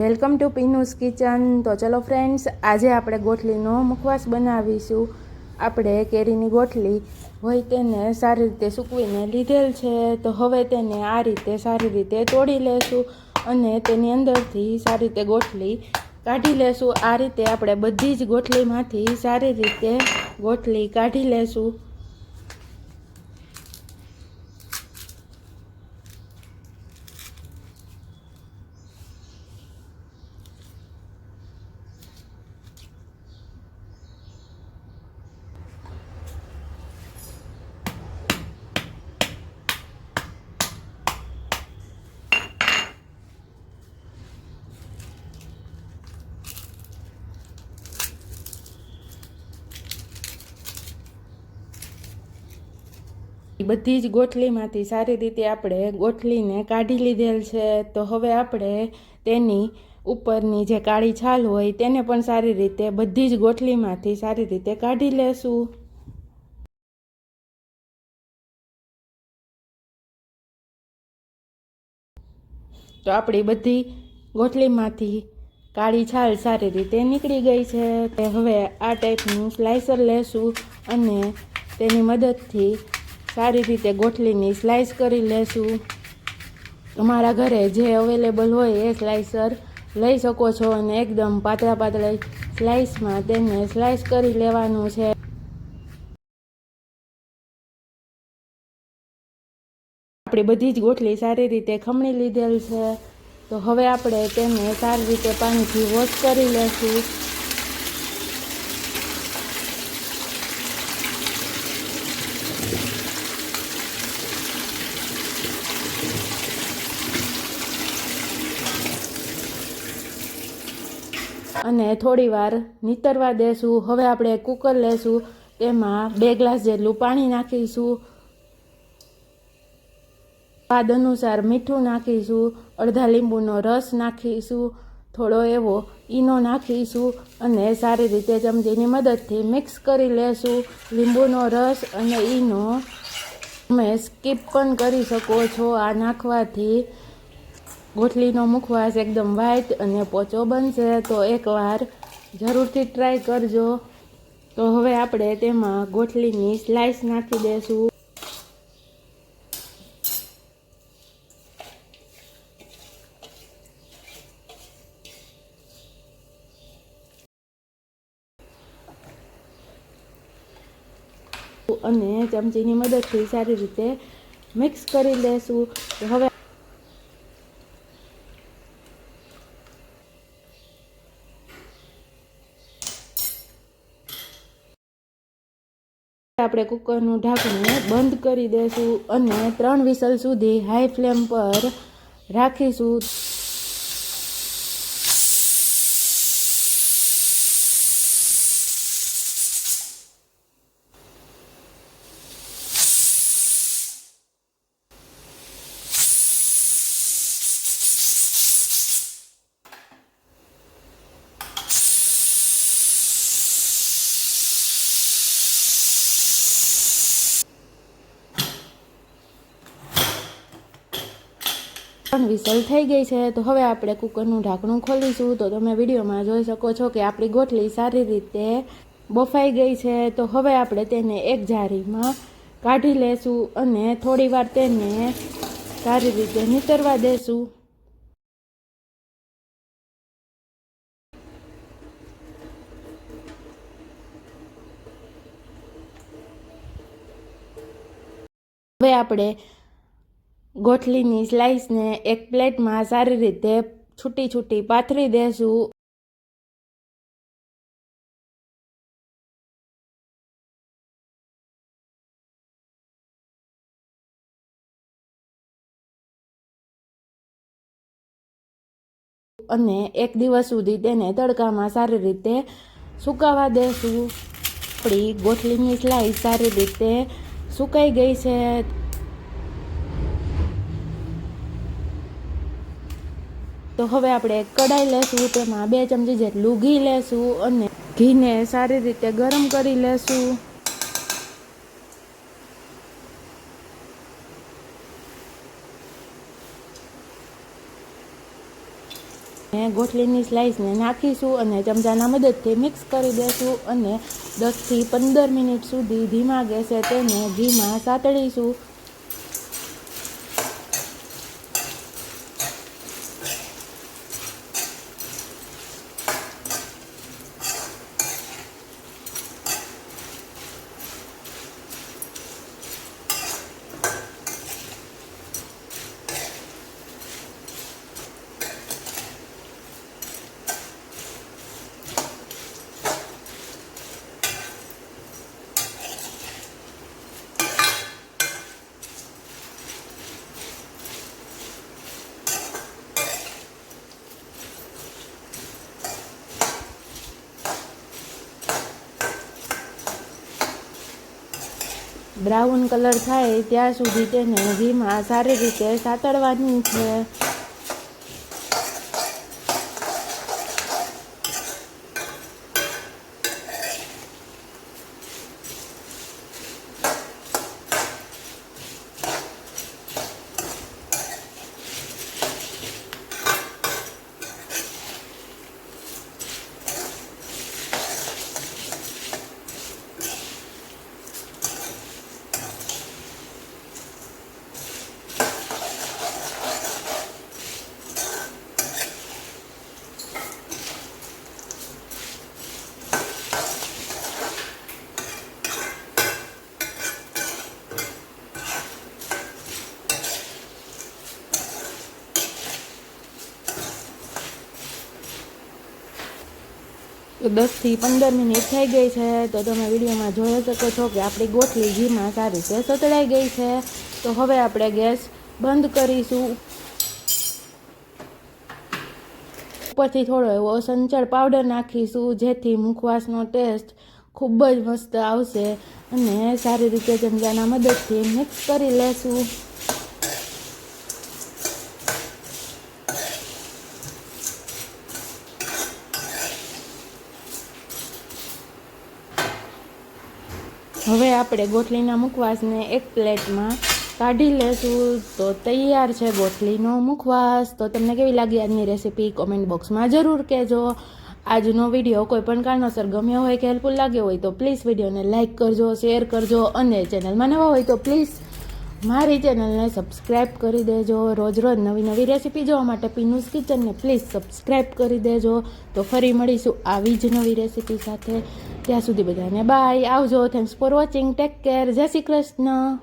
Welcome to પીનુસ kitchen. તો ચલો friends, આજે આપણે ગોઠલીનો મુખવાસ બનાવીશું. આપણે કેરીની ગોઠલી હોય તેને સારી રીતે સૂકવીને લીધેલ છે. તો હવે તેને આ રીતે સારી રીતે તોડી લેશું અને તેની અંદરથી સારી રીતે ગોઠલી કાઢી લેશું. આ રીતે આપણે બધી જ ગોઠલીમાંથી સારી રીતે ગોઠલી કાઢી લેશું. બધી જ ગોઠલીમાંથી સારી રીતે આપણે ગોઠલીને કાઢી લીધેલ છે. તો હવે આપણે તેની ઉપરની જે કાળી છાલ હોય તેને પણ સારી રીતે બધી જ ગોઠલીમાંથી સારી રીતે કાઢી લેશું. તો આપણી બધી ગોઠલીમાંથી કાળી છાલ સારી રીતે નીકળી ગઈ છે. તે હવે આ ટાઈપનું સ્લાઇસર લેશું અને તેની મદદથી સારી રીતે ગોઠલીની સ્લાઇસ કરી લેશું. તમારા ઘરે જે અવેલેબલ હોય એ સ્લાઇસર લઈ શકો છો અને એકદમ પાતળા પાતળા સ્લાઇસમાં તેને સ્લાઇસ કરી લેવાનું છે. આપણે બધી જ ગોઠલી સારી રીતે ખમણી લીધેલ છે. તો હવે આપણે તેને સારી રીતે પાણીથી વોશ કરી લેશું. અને થોડી વાર નીતરવા દેશું હવે આપણે કુકર લેશું. તેમાં બે ગ્લાસ જેટલું પાણી નાખીશું. સ્વાદ અનુસાર મીઠું નાખીશું. અડધા લીંબુનો રસ નાખીશું. થોડો એવો ઈનો નાખીશું અને સારી રીતે ચમચીની મદદથી મિક્સ કરી લેશું. લીંબુનો રસ અને ઈનો તમે સ્કીપ પણ કરી શકો છો આ નાખવાથી. ગોઠલીનો મુખવાસ એકદમ વ્હાઈટ અને પોચો બનશે. તો એકવાર જરૂરથી ટ્રાય કરજો. તો હવે આપણે તેમાં ગોઠલીની સ્લાઈસ નાખી દઈશું અને ચમચીની મદદથી સારી રીતે મિક્સ કરી લેશું. હવે આપણે કુકરનું ઢાંકણું બંધ કરી દઈશું અને ત્રણ વિસલ સુધી હાઈ ફ્લેમ પર રાખીશું. પણ વિસલ થઈ ગઈ છે, તો હવે આપણે કુકરનું ઢાંકણું ખોલીશું. તો તમે વિડીયોમાં જોઈ શકો છો કે આપણી ગોઠલી સારી રીતે બફાઈ ગઈ છે. તો હવે આપણે તેને એક જારીમાં કાઢી લેશું અને થોડી વાર તેને સારી રીતે નીતરવા દેશું. હવે આપણે ગોઠલીની સ્લાઈસને એક પ્લેટમાં સારી રીતે છૂટી છૂટી પાથરી દેશું. અને એક દિવસ સુધી તેને તડકામાં સારી રીતે સુકાવા દેશું. આપણી ગોઠલીની સ્લાઈસ સારી રીતે સુકાઈ ગઈ છે. તો હવે આપણે એક કઢાઈ લેશું, તેમાં બે ચમચી જેટલું ઘી લેશું અને ઘીને સારી રીતે ગરમ કરી લેશું. ગોઠલીની સ્લાઇસને નાખીશું અને ચમચાના મદદથી મિક્સ કરી દેશું અને દસથી પંદર મિનિટ સુધી ધીમા ગેસે તેને ઘીમાં સાતળીશું. બ્રાઉન કલર થાય ત્યાં સુધી તેને ઘીમાં સારી રીતે સાતળવાની છે. દસથી પંદર મિનિટ થઈ ગઈ છે. તો તમે વિડીયોમાં જોઈ શકો છો કે આપણી ગોઠવી ઘીમાં સારી રીતે સતળાઈ ગઈ છે. તો હવે આપણે ગેસ બંધ કરીશું. ઉપરથી થોડો એવો સંચળ પાવડર નાખીશું, જેથી મુખવાસનો ટેસ્ટ ખૂબ જ મસ્ત આવશે અને સારી રીતે ચમચાના મદદથી મિક્સ કરી લેશું. હવે આપણે ગોઠલીના મુખવાસને એક પ્લેટમાં કાઢી લેશું. તો તૈયાર છે ગોઠલીનો મુખવાસ. તો તમને કેવી લાગી આજની રેસીપી? કોમેન્ટ બોક્સમાં જરૂર કહેજો. આજનો વીડિયો કોઈ પણ કારણોસર ગમ્યો હોય કે હેલ્પફુલ લાગ્યો હોય તો પ્લીઝ વિડીયોને લાઇક કરજો, શેર કરજો અને ચેનલમાં નવા હોય તો પ્લીઝ મારી ચેનલને સબસ્ક્રાઈબ કરી દેજો. રોજ રોજ નવી નવી રેસીપી જોવા માટે પીનુસ કિચનને પ્લીઝ સબસ્ક્રાઈબ કરી દેજો. તો ફરી મળીશું આવી જ નવી રેસીપી સાથે. ત્યાં સુધી બધાને બાય આવજો. Thanks for watching take care Jai Shri Krishna.